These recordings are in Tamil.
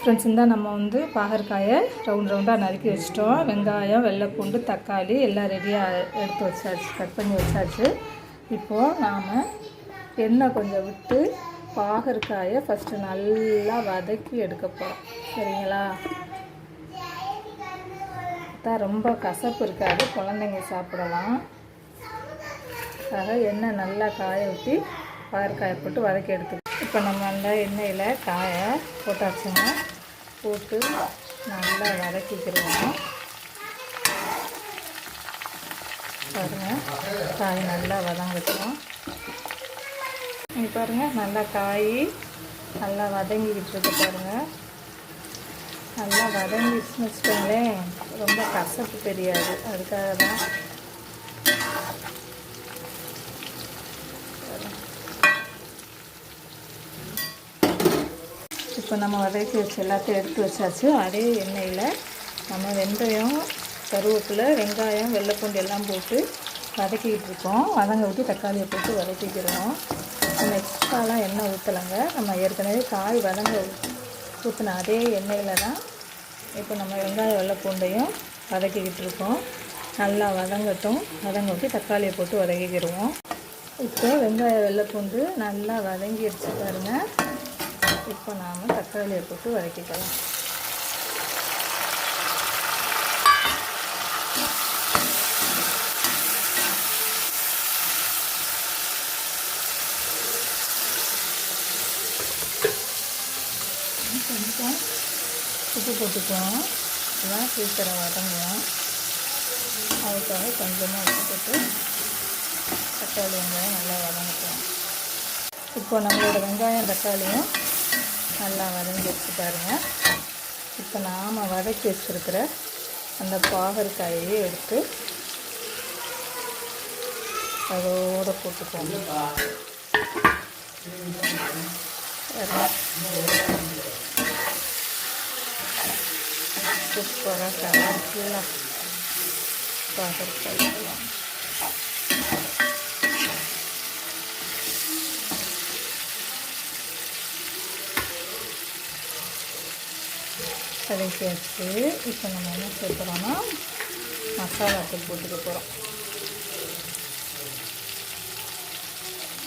ஃப்ரெண்ட்ஸ் இருந்தால் நம்ம வந்து பாகற்காயை ரவுண்ட் ரவுண்டாக நறுக்கி வச்சிட்டோம். வெங்காயம் வெள்ளைப்பூண்டு தக்காளி எல்லாம் ரெடியாக எடுத்து வச்சாச்சு கட் பண்ணி வச்சாச்சு. இப்போது நாம் எண்ணெய் கொஞ்சம் விட்டு பாகற்காயை ஃபஸ்ட்டு நல்லா வதக்கி எடுக்க போகிறோம் சரிங்களா? தான் ரொம்ப கசப்பு இருக்காது. குழந்தைங்க சாப்பிடலாம். ஆக எண்ணெய் நல்லா காய ஊற்றி பாகற்காயை போட்டு வதக்கி எடுத்து இப்போ நம்ம நல்லா எண்ணெயில் காயை போட்டாச்சுங்க. போட்டு நல்லா வதக்கிக்கிறோம் பாருங்கள் காய் நல்லா வதங்கட்டும். இங்கே பாருங்கள் நல்லா காய் நல்லா வதங்கிக்கிட்டு இருக்கு பாருங்கள் நல்லா வதங்கிச்சுன்னு வச்சுக்கோங்களேன். ரொம்ப கசப்பு தெரியாது. அதுக்காக தான் இப்போ நம்ம வதக்கி வச்சு எல்லாத்தையும் எடுத்து வச்சாச்சு. அதே எண்ணெயில் நம்ம வெந்தயம் கருவேப்பிலை வெங்காயம் வெள்ளைப்பூண்டு எல்லாம் போட்டு வதக்கிக்கிட்டு இருக்கோம். வதங்க விட்டு தக்காளியை போட்டு வதக்கிக்கிறோம். நம்ம எக்ஸ்ட்ராலாம் எண்ணெய் ஊற்றலைங்க நம்ம ஏற்கனவே காய் வதங்க ஊற்றின அதே எண்ணெயில் தான் இப்போ நம்ம வெங்காயம் வெள்ளைப்பூண்டையும் வதக்கிக்கிட்டு இருக்கோம். நல்லா வதங்கட்டும். வதங்க விட்டு தக்காளியை போட்டு வதக்கிக்கிடுவோம். இப்போ வெங்காயம் வெள்ளைப்பூண்டு நல்லா வதங்கிடுச்சு பாருங்கள் இப்போ நாம் தக்காளியை போட்டு வதக்கிக்கலாம். கொஞ்சம் உப்பு போட்டுக்கலாம். இதெல்லாம் சீக்கிரம் வதங்குவோம் அதுக்காக கொஞ்சமாக உப்பு போட்டு தக்காளி வெங்காயம் நல்லா வதங்கிக்கலாம் இப்போ நம்மளோட வெங்காயம் தக்காளியும் நல்லா வதங்கி வச்சு பாருங்க. இப்போ நாம் வதக்கி வச்சுருக்கிற அந்த பாகற்காயையே எடுத்து அதோடு போட்டுக்கோங்க. சூப்பராக கலர்ஃபுல்லாக பாகற்காய். வதக்கியாச்சு இப்போ நம்ம என்ன சேர்க்குறோன்னா மசாலா தூள் போட்டுக்க போகிறோம்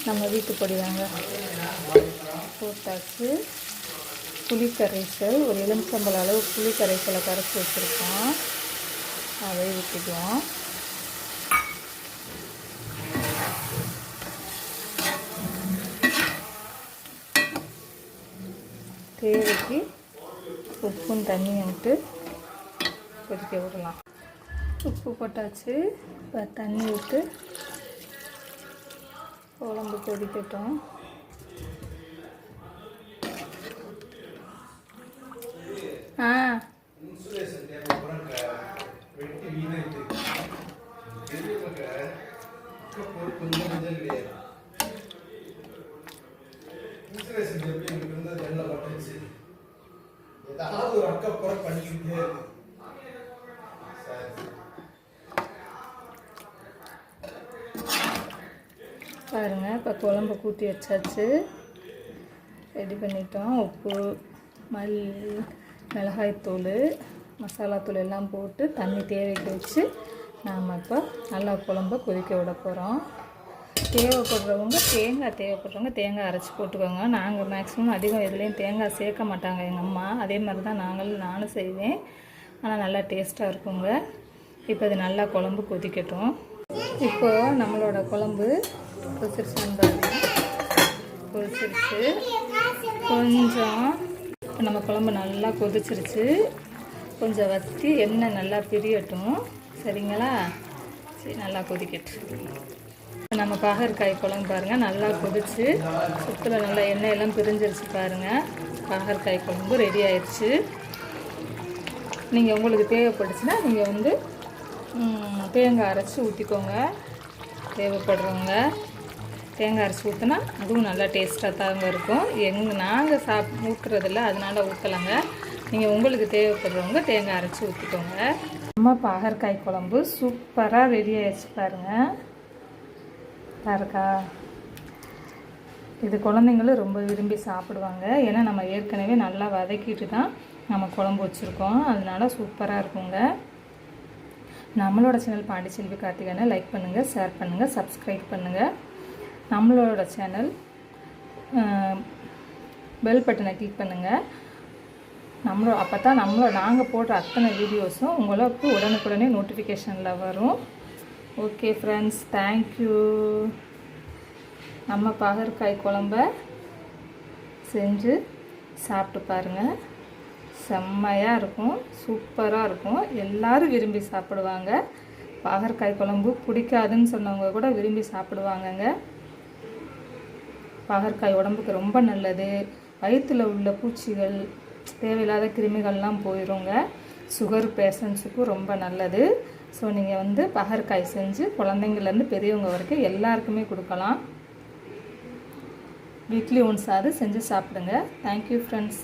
நம்ம வீட்டு பொடி தாங்க. போட்டாச்சு. புளிக்கரைசல் ஒரு எலுமிச்சம்பள அளவு புளிக்கரைசலை கரைச்சி வச்சுருக்கோம். அதை ஊற்றிக்குவோம் தேவைக்கு உப்புன்னு தண்ணியை விட்டு கொதிக்க விடலாம். உப்பு போட்டாச்சு. இப்போ தண்ணி விட்டு குழம்பு கொதிக்கட்டும். ஆ. ஏதாவது ஒரு அக்கப்புற பண்ணிக்கிட்டே இருக்கு. பாருங்க இப்போ குழம்பு கூட்டி வச்சாச்சு. ரெடி பண்ணிட்டோம். உப்பு மல் மிளகாய்த்தூள் மசாலாத்தூள் எல்லாம் போட்டு தண்ணி தேவைக்கு வச்சு நாம் இப்போ நல்லா குழம்ப கொதிக்க விட போகிறோம் தேவைப்படுறவங்க தேங்காய் தேவைப்படுறவங்க தேங்காய் அரைச்சி போட்டுக்கோங்க. நாங்கள் மேக்ஸிமம் அதிகம் எதுலேயும் தேங்காய் சேர்க்க மாட்டாங்க எங்கள் அம்மா. அதே மாதிரி தான் நாங்கள் நானும் செய்வேன். ஆனால் நல்லா டேஸ்ட்டாக இருக்குங்க. இப்போ இது நல்லா குழம்பு கொதிக்கட்டும். இப்போ நம்மளோட குழம்பு கொதிச்சிருச்சான்னு பாருங்க. கொதிச்சிருச்சு. கொஞ்சம் இப்போ நம்ம குழம்பு நல்லா கொதிச்சிருச்சு. கொஞ்சம் வற்றி எண்ணெய் நல்லா பிரியட்டும். சரிங்களா? சரி நல்லா கொதிக்கட்டும். நம்ம பாகற்காய் குழம்பு பாருங்கள் நல்லா கொதிச்சு சுற்றில் நல்லா எண்ணெய் எல்லாம் பிரிஞ்சிருச்சு பாருங்கள் பாகற்காய் குழம்பு ரெடி ஆயிடுச்சு நீங்கள் உங்களுக்கு தேவைப்பட்டுச்சுன்னா நீங்கள் வந்து தேங்காய் அரைச்சி ஊற்றிக்கோங்க தேவைப்படுறவங்க தேங்காய் அரைச்சி ஊற்றினா அதுவும் நல்லா டேஸ்ட்டாக தாங்க இருக்கும் எங்கள் நாங்கள் சாப் ஊற்றுறதில்ல அதனால் ஊற்றலாங்க நீங்கள் உங்களுக்கு தேவைப்படுறவங்க தேங்காய் அரைச்சி ஊற்றிக்கோங்க நம்ம பாகற்காய் குழம்பு சூப்பராக ரெடி ஆயிடுச்சு பாருங்கள் இருக்கா? இது குழந்தைங்களும் ரொம்ப விரும்பி சாப்பிடுவாங்க. ஏன்னா நம்ம ஏற்கனவே நல்லா வதக்கிட்டு தான் நம்ம குழம்பு வச்சுருக்கோம். அதனால சூப்பராக இருக்குங்க. நம்மளோட சேனல் பாண்டிச்செல்வி கார்த்திகனை லைக் பண்ணுங்கள் ஷேர் பண்ணுங்கள் சப்ஸ்கிரைப் பண்ணுங்கள் நம்மளோட சேனல் பெல் பட்டனை கிளிக் பண்ணுங்கள் நம்மளோ அப்போ தான் நம்மளோட நாங்கள் போடுற அத்தனை வீடியோஸும் உங்களுக்கு உடனுக்குடனே நோட்டிஃபிகேஷனில் வரும். ஓகே ஃப்ரெண்ட்ஸ் தேங்க்யூ நம்ம பாகற்காய் குழம்ப செஞ்சு சாப்பிட்டு பாருங்கள் செம்மையாக இருக்கும் சூப்பராக இருக்கும். எல்லோரும் விரும்பி சாப்பிடுவாங்க. பாகற்காய் குழம்பு பிடிக்காதுன்னு சொன்னவங்க கூட விரும்பி சாப்பிடுவாங்கங்க. பாகற்காய் உடம்புக்கு ரொம்ப நல்லது. வயிற்றில் உள்ள பூச்சிகள் தேவையில்லாத கிருமிகள்லாம் போயிடுங்க சுகர் பேஷண்ட்ஸுக்கும் ரொம்ப நல்லது. ஸோ நீங்கள் வந்து பகற்காய் செஞ்சு குழந்தைங்கள்லேருந்து பெரியவங்க வரைக்கும் எல்லாருக்குமே கொடுக்கலாம். வீக்லி ஒன்ஸாவது செஞ்சு சாப்பிடுங்க. Thank you friends